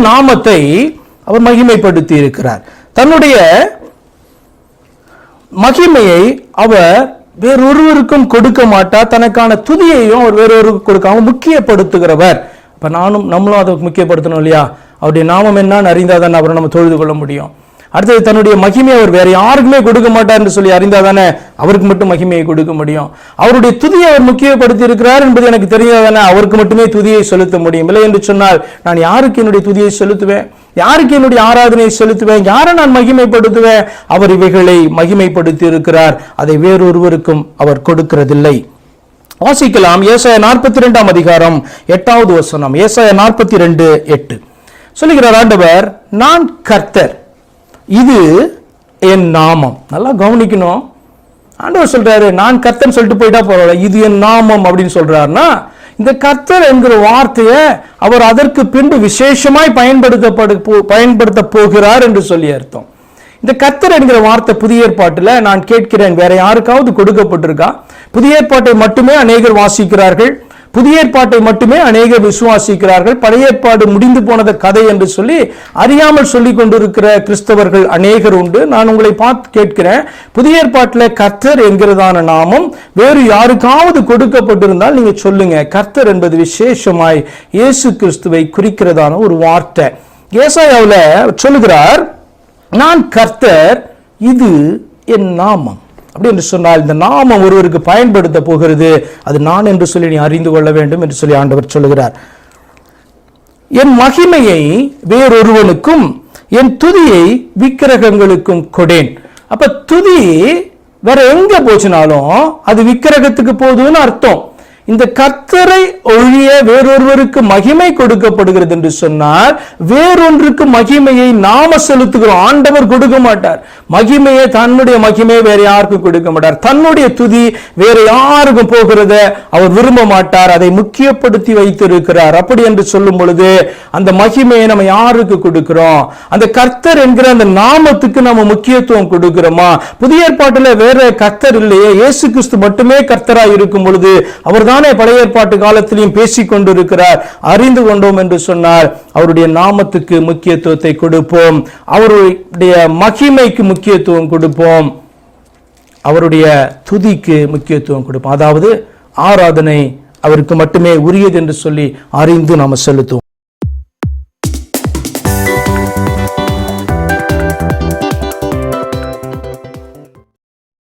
நாமத்தை அவர் மகிமைப்படுத்தி இருக்கிறார் தன்னுடைய மகிமையை அவர் வேறொருவருக்கும் கொடுக்க மாட்டார். தனக்கான துதியையும் அவர் வேறொருவருக்கு கொடுக்காம முக்கியப்படுத்துகிறவர். இப்ப நானும் நம்மளும் அதை முக்கியப்படுத்தணும் இல்லையா? அவருடைய நாமம் என்னன்னு அறிந்தாதான் அவரை நம்ம தொழுது கொள்ள முடியும். அடுத்தது தன்னுடைய மகிமையை அவர் வேற யாருக்குமே கொடுக்க மாட்டார் என்று சொல்லி அறிந்தால் தானே அவருக்கு மட்டும் மகிமையை கொடுக்க முடியும். அவருடைய துதியை அவர் முக்கியப்படுத்தி இருக்கிறார் என்பது எனக்கு தெரியாதானே அவருக்கு மட்டுமே துதியை செலுத்த முடியும். இல்லை என்று சொன்னால் நான் யாருக்கு என்னுடைய துதியை செலுத்துவேன்? யாருக்கு என்னுடைய ஆராதனையை செலுத்துவேன்? யாரை நான் மகிமைப்படுத்துவேன்? அவர் இவைகளை மகிமைப்படுத்தி இருக்கிறார். அதை வேறொருவருக்கும் அவர் கொடுக்கிறதில்லை. வாசிக்கலாம். ஏசாய நாற்பத்தி ரெண்டாம் அதிகாரம் எட்டாவது வசனம். ஏசாய நாற்பத்தி ரெண்டு எட்டு. சொல்லுகிறார் ஆண்டவர் நான் கர்த்தர். இது என் நாமம். நல்லா கவனிக்கணும். ஆண்டவர் சொல்றாரு நான் கர்த்தன் சொல்லிட்டு போயிட்டா பரவாயில்ல. இது என் நாமம் அப்படின்னு சொல்கிறாருன்னா இந்த கர்த்தர் என்கிற வார்த்தையை அவர் அதற்கு பின்பு விசேஷமாய் பயன்படுத்தப்படு போ- பயன்படுத்த போகிறார் என்று சொல்லி அர்த்தம். இந்த கர்த்தர் என்கிற வார்த்தை புதிய ஏற்பாட்டில் நான் கேட்கிறேன். வேற யாருக்காவது கொடுக்கப்பட்டிருக்கா? புதிய ஏற்பாட்டை மட்டுமே அநேகர் வாசிக்கிறார்கள். புதிய ஏற்பாட்டை மட்டுமே அநேக விசுவாசிக்கிறார்கள். பழைய ஏற்பாடு முடிந்து போனத கதை என்று சொல்லி அறியாமல் சொல்லிக் கொண்டிருக்கிற கிறிஸ்தவர்கள் அநேகர் உண்டு. நான் உங்களை பார்த்து கேட்கிறேன். புதிய ஏற்பாட்டில் கர்த்தர் என்கிறதான நாமம் வேறு யாருக்காவது கொடுக்கப்பட்டிருந்தால் நீங்க சொல்லுங்க. கர்த்தர் என்பது விசேஷமாய் இயேசு கிறிஸ்துவை குறிக்கிறதான ஒரு வார்த்தை. ஏசாயாவில் சொல்லுகிறார் நான் கர்த்தர் இது என் நாமம். அப்படி என்று சொன்னால் இந்த நாமம் ஒருவருக்கு பயன்படுத்த போகிறது அது நான் என்று சொல்லி நீ அறிந்து கொள்ள வேண்டும் என்று சொல்லி ஆண்டவர் சொல்லுகிறார். என் மகிமையை வேறொருவனுக்கும் என் துதியை விக்கிரகங்களுக்கும் கொடேன். அப்ப துதி வேற எங்க போச்சுனாலும் அது விக்கிரகத்துக்கு போகுதுன்னு அர்த்தம். இந்த கர்த்தரை ஒழிய வேறொருவருக்கு மகிமை கொடுக்கப்படுகிறது என்று சொன்னால் வேறொன்றுக்கு மகிமையை நாம செலுத்துகிறோம். ஆண்டவர் கொடுக்க மாட்டார். மகிமையை தன்னுடைய மகிமையை வேற யாருக்கும் கொடுக்க மாட்டார். தன்னுடைய துதி வேற யாருக்கும் போகிறத அவர் விரும்ப மாட்டார். அதை முக்கியப்படுத்தி வைத்திருக்கிறார். அப்படி என்று சொல்லும் பொழுது அந்த மகிமையை நம்ம யாருக்கு கொடுக்கிறோம்? அந்த கர்த்தர் என்கிற அந்த நாமத்துக்கு நம்ம முக்கியத்துவம் கொடுக்கிறோமா? புதிய ஏற்பாட்டில் வேற கர்த்தர் இல்லையே. இயேசு கிறிஸ்து மட்டுமே கர்த்தராக இருக்கும் பொழுது அவர்தான் பழைய ஏற்பாட்டு காலத்திலையும் பேசிக் கொண்டிருக்கிறார் அறிந்து கொண்டோம் என்று சொன்னார். அவருடைய நாமத்துக்கு முக்கியத்துவத்தை கொடுப்போம். அவருடைய மகிமைக்கு முக்கியத்துவம் கொடுப்போம். அவருடைய துதிக்கு முக்கியத்துவம் கொடுப்போம். அதாவது ஆராதனை அவருக்கு மட்டுமே உரியது என்று சொல்லி அறிந்து நாம செலுத்துவோம்.